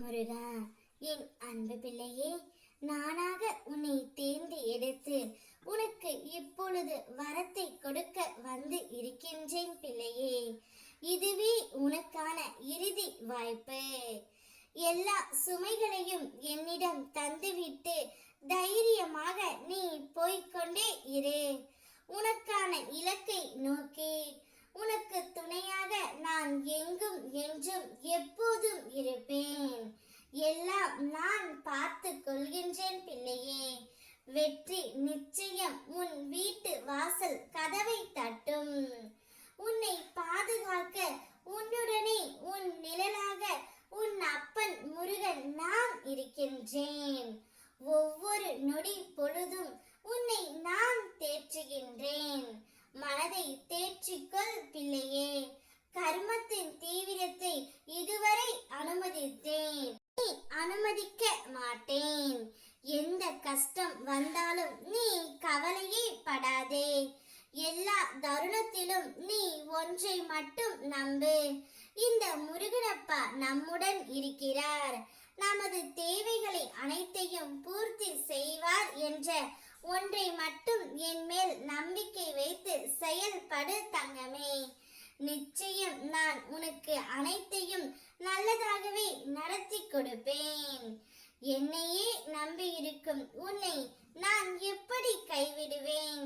முருகா என் அன்பு பிள்ளையே நானாக உன்னை தேர்ந்து எடுத்து உனக்கு இப்பொழுது வரத்தை கொடுக்க வந்து இருக்கின்றேன் பிள்ளையே. இதுவே உனக்கான இறுதி வாய்ப்பு. எல்லா சுமைகளையும் என்னிடம் தந்துவிட்டு தைரியமாக நீ போய்க்கொண்டே இரு. உனக்கான இலக்கை நோக்கி உனக்கு துணையாக நான் எங்கும் என்றும் எப்போ இருப்பேன் எல்லாம் நான் பார்த்து கொள்கின்றேன் பிள்ளையே. வெற்றி நிச்சயம் உன் வீட்டு வாசல் கதவை தட்டும். உன்னை பாதுகாக்க உன்னுடனே உன் நிழலாக உன் அப்பன் முருகன் நான் இருக்கின்றேன். ஒவ்வொரு நொடி பொழுதும் உன்னை நான் தேற்றுகின்றேன். மனதை தேற்றிக்கொள் பிள்ளையே. எந்த கஷ்டம் வந்தாலும் நீ கவலையே படாதே எல்லா தருணத்திலும் நீ ஒன்றை மட்டும் நம்பு. இந்த முருகனப்பா நம்முடன் இருக்கிறார். நமது தேவைகளை அனைத்தையும் பூர்த்தி செய்வார் என்ற ஒன்றை மட்டும் என் மேல் நம்பிக்கை வைத்து செயல்படு தங்கமே. நிச்சயம் நான் உனக்கு அனைத்தையும் நல்லதாகவே நடத்தி கொடுப்பேன். என்னையே நம்பியிருக்கும் உன்னை நான் எப்படி கைவிடுவேன்?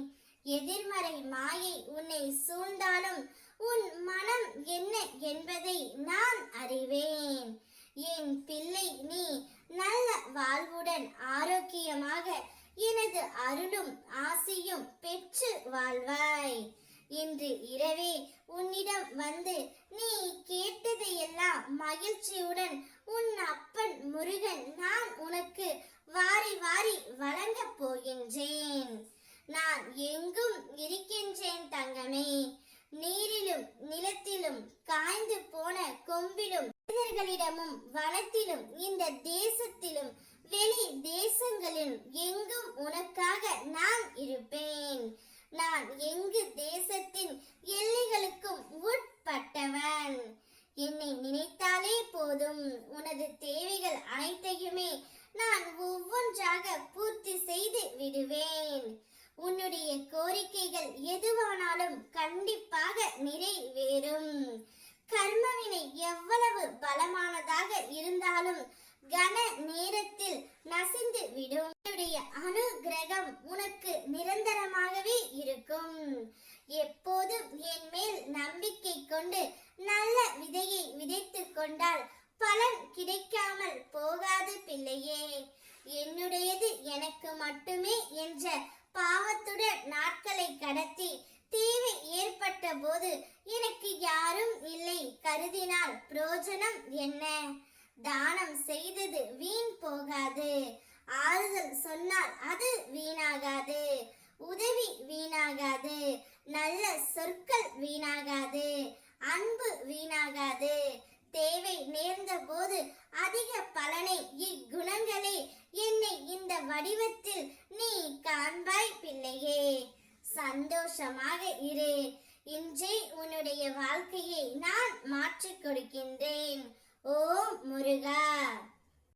எதிர்மறை மாயை உன்னை சூழ்ந்தாலும் உன் மனம் என்ன என்பதை நான் அறிவேன். என் பிள்ளை நீ நல்ல வாழ்வுடன் ஆரோக்கியமாக எனது அருளும் ஆசையும் பெற்று வாழ்வாய். இன்று இரவே உன்னிடம் வந்து நீ கேட்டதையெல்லாம் மகிழ்ச்சியுடன் உன் அப்பா முருகன் நான் உனக்கு வாரி வாரி வழங்கப் போகின்றேன் நான் எங்கும் இருக்கின்றேன் தங்கமே. நீரிலும் நிலத்திலும் காய்ந்து போன கொம்பிலும் மனிதர்களிடமும் வனத்திலும் இந்த தேசத்திலும் வெளி தேசங்களிலும் எங்கும் உனக்காக நான் இருப்பேன். நான் எங்கு தேசத்தின் எல்லைகளுக்கும் உட்பட்டவன். என்னை நினைத்தாலே போதும். உனது தேவைகள் அனைத்தையுமே நான் ஒவ்வொன்றாக பூர்த்தி செய்து விடுவேன். உன்னுடைய கோரிக்கைகள் எதுவானாலும் கண்டிப்பாக நிறைவேறும். கர்மவினை எவ்வளவு பலமானதாக இருந்தாலும் கன நேரத்தில் நசிந்து விடும். உன்னுடைய அனுகிரகம் உனக்கு நிரந்தரமாகவே இருக்கும். எப்போதும் என் மேல் நம்பிக்கை கொண்டு நல்ல விதையை விதைத்து கொண்டால் பலன் கிடைக்காமல் போகாது பிள்ளையே. என்னுடையது எனக்கு மட்டுமே என்ற கடத்தி தேவை ஏற்பட்ட போது எனக்கு யாரும் இல்லை. கருதினால் புரோஜனம் என்ன? தானம் செய்தது வீண் போகாது. ஆறுதல் சொன்னால் அது வீணாகாது. உதவி வீணாகாது. நல்ல சொற்கள் வீணாகாது. அன்பு வீணாகாது. தேவை நேர்ந்த போது அதிக பலனை இக்குணங்களே என்னை இந்த வடிவத்தில் நீ காண்பாய் சந்தோஷமாக இரு.